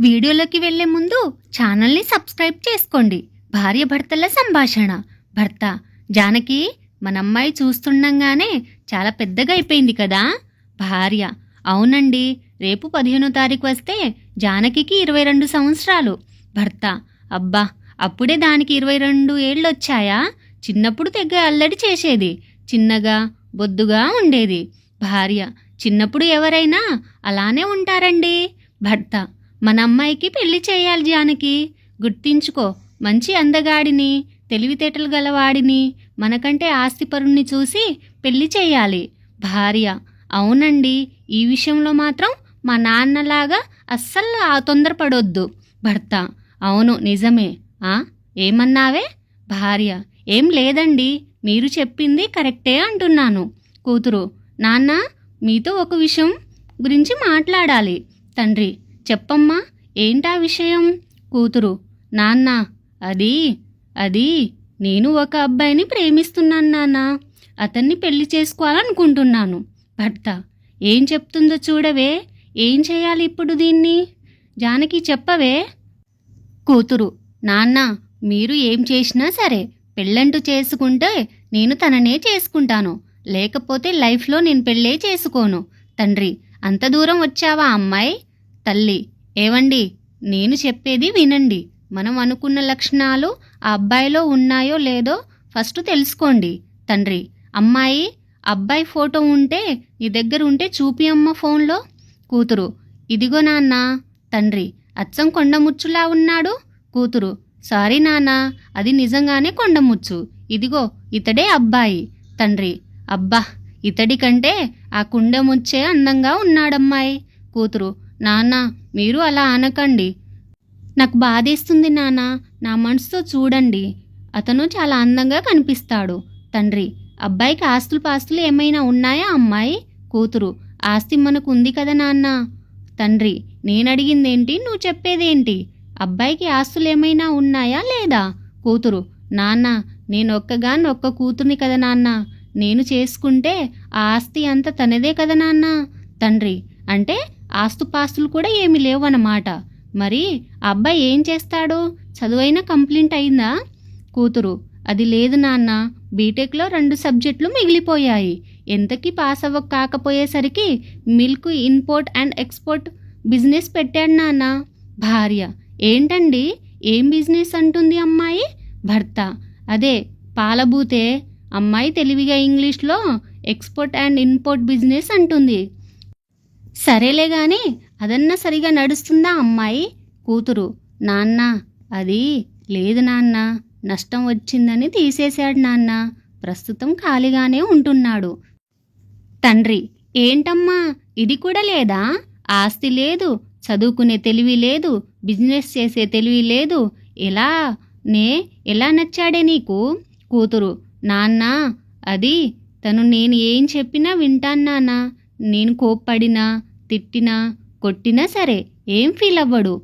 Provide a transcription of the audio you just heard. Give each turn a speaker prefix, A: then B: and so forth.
A: వీడియోలోకి వెళ్ళే ముందు ఛానల్ని సబ్స్క్రైబ్ చేసుకోండి. భార్య భర్తల సంభాషణ. భర్త జానకి మన అమ్మాయి చూస్తుండగానే చాలా పెద్దగా అయిపోయింది కదా? భార్య అవునండి రేపు పదిహేనో తారీఖు వస్తే జానకికి ఇరవై రెండు సంవత్సరాలు. భర్త అబ్బా అప్పుడే దానికి ఇరవై రెండు ఏళ్ళు వచ్చాయా చిన్నప్పుడు తెగ అల్లడి చేసేది చిన్నగా బొద్దుగా ఉండేది. భార్య చిన్నప్పుడు ఎవరైనా అలానే ఉంటారండి? భర్త మన అమ్మాయికి పెళ్ళి చేయాలి జానకి. గుర్తించుకో మంచి అందగాడిని తెలివితేటలు గలవాడిని మనకంటే ఆస్తిపరుణ్ణి చూసి పెళ్ళి చేయాలి. భార్య అవునండి ఈ విషయంలో మాత్రం మా నాన్నలాగా అస్సలు ఆ తొందరపడొద్దు. భర్త అవును నిజమే. ఆ ఏమన్నావే? భార్య ఏం లేదండి మీరు చెప్పింది కరెక్టే అంటున్నాను. కూతురు నాన్న మీతో ఒక విషయం గురించి మాట్లాడాలి. తండ్రి చెప్పమ్మా ఏంటా విషయం? కూతురు నాన్న అది అది నేను ఒక అబ్బాయిని ప్రేమిస్తున్నాను నాన్న. అతన్ని పెళ్ళి చేసుకోవాలనుకుంటున్నాను. భర్త ఏం చెప్తుందో చూడవే? ఏం చేయాలి ఇప్పుడు దీన్ని? జానకి చెప్పవే? కూతురు నాన్న మీరు ఏం చేసినా సరే పెళ్ళంటూ చేసుకుంటే నేను తననే చేసుకుంటాను. లేకపోతే లైఫ్లో నేను పెళ్ళే చేసుకోను. తండ్రి అంత దూరం వచ్చావా అమ్మాయి? తల్లి ఏవండి? నేను చెప్పేది వినండి. మనం అనుకున్న లక్షణాలు ఆ అబ్బాయిలో ఉన్నాయో లేదో ఫస్ట్ తెలుసుకోండి. తండ్రి అమ్మాయి అబ్బాయి ఫోటో ఉంటే నీ దగ్గర ఉంటే చూపి అమ్మ ఫోన్లో. కూతురు ఇదిగో నాన్న తండ్రి అచ్చం కొండముచ్చులా ఉన్నాడు. కూతురు సారీ నాన్న అది నిజంగానే కొండముచ్చు. ఇదిగో ఇతడే అబ్బాయి. తండ్రి అబ్బా ఇతడి కంటే ఆ కుండముచ్చే అందంగా ఉన్నాడమ్మాయి. కూతురు నాన్న మీరు అలా అనకండి. నాకు బాధేస్తుంది నాన్న నా మనసుతో చూడండి. అతను చాలా అందంగా కనిపిస్తాడు. తండ్రి అబ్బాయికి ఆస్తులు పాస్తులు ఏమైనా ఉన్నాయా అమ్మాయి? కూతురు ఆస్తి మనకు ఉంది కదా నాన్న? తండ్రి నేనడిగిందేంటి? నువ్వు చెప్పేదేంటి? అబ్బాయికి ఆస్తులు ఏమైనా ఉన్నాయా లేదా? కూతురు నాన్న నేను ఒక్కగాని ఒక్క కూతుర్ని కదా నాన్న? నేను చేసుకుంటే ఆ ఆస్తి అంతా తనదే కదా నాన్న? తండ్రి అంటే ఆస్తుపాస్తులు కూడా ఏమీ లేవు అన్నమాట మరి అబ్బాయి ఏం చేస్తాడు? చదువైనా కంప్లీట్ అయిందా? కూతురు అది లేదు నాన్న. బీటెక్లో రెండు సబ్జెక్టులు మిగిలిపోయాయి. ఎంతకీ పాస్ అవ్వ కాకపోయేసరికి milk import and export business పెట్టాడు నాన్న. భార్య ఏంటండి? ఏం బిజినెస్ అంటుంది అమ్మాయి? భర్త. అదే పాలబూతే. అమ్మాయి తెలివిగా ఇంగ్లీష్లో ఎక్స్పోర్ట్ అండ్ ఇంపోర్ట్ బిజినెస్ అంటుంది. సరేలే గాని అదన్నా సరిగా నడుస్తుందా అమ్మాయి? కూతురు నాన్న అది లేదు నాన్న నష్టం వచ్చిందని తీసేశాడు నాన్న ప్రస్తుతం ఖాళీగానే ఉంటున్నాడు. తండ్రి ఏంటమ్మా ఇది కూడా లేదా? ఆస్తి లేదు చదువుకునే తెలివి లేదు బిజినెస్ చేసే తెలివి లేదు ఎలా నే ఎలా నచ్చాడే నీకు? కూతురు నాన్న అది తను నేను ఏం చెప్పినా వింటాను నాన్న నేను కోప్పడినా తిట్టినా కొట్టినా సరే ఏం ఫీల్ అవ్వడు.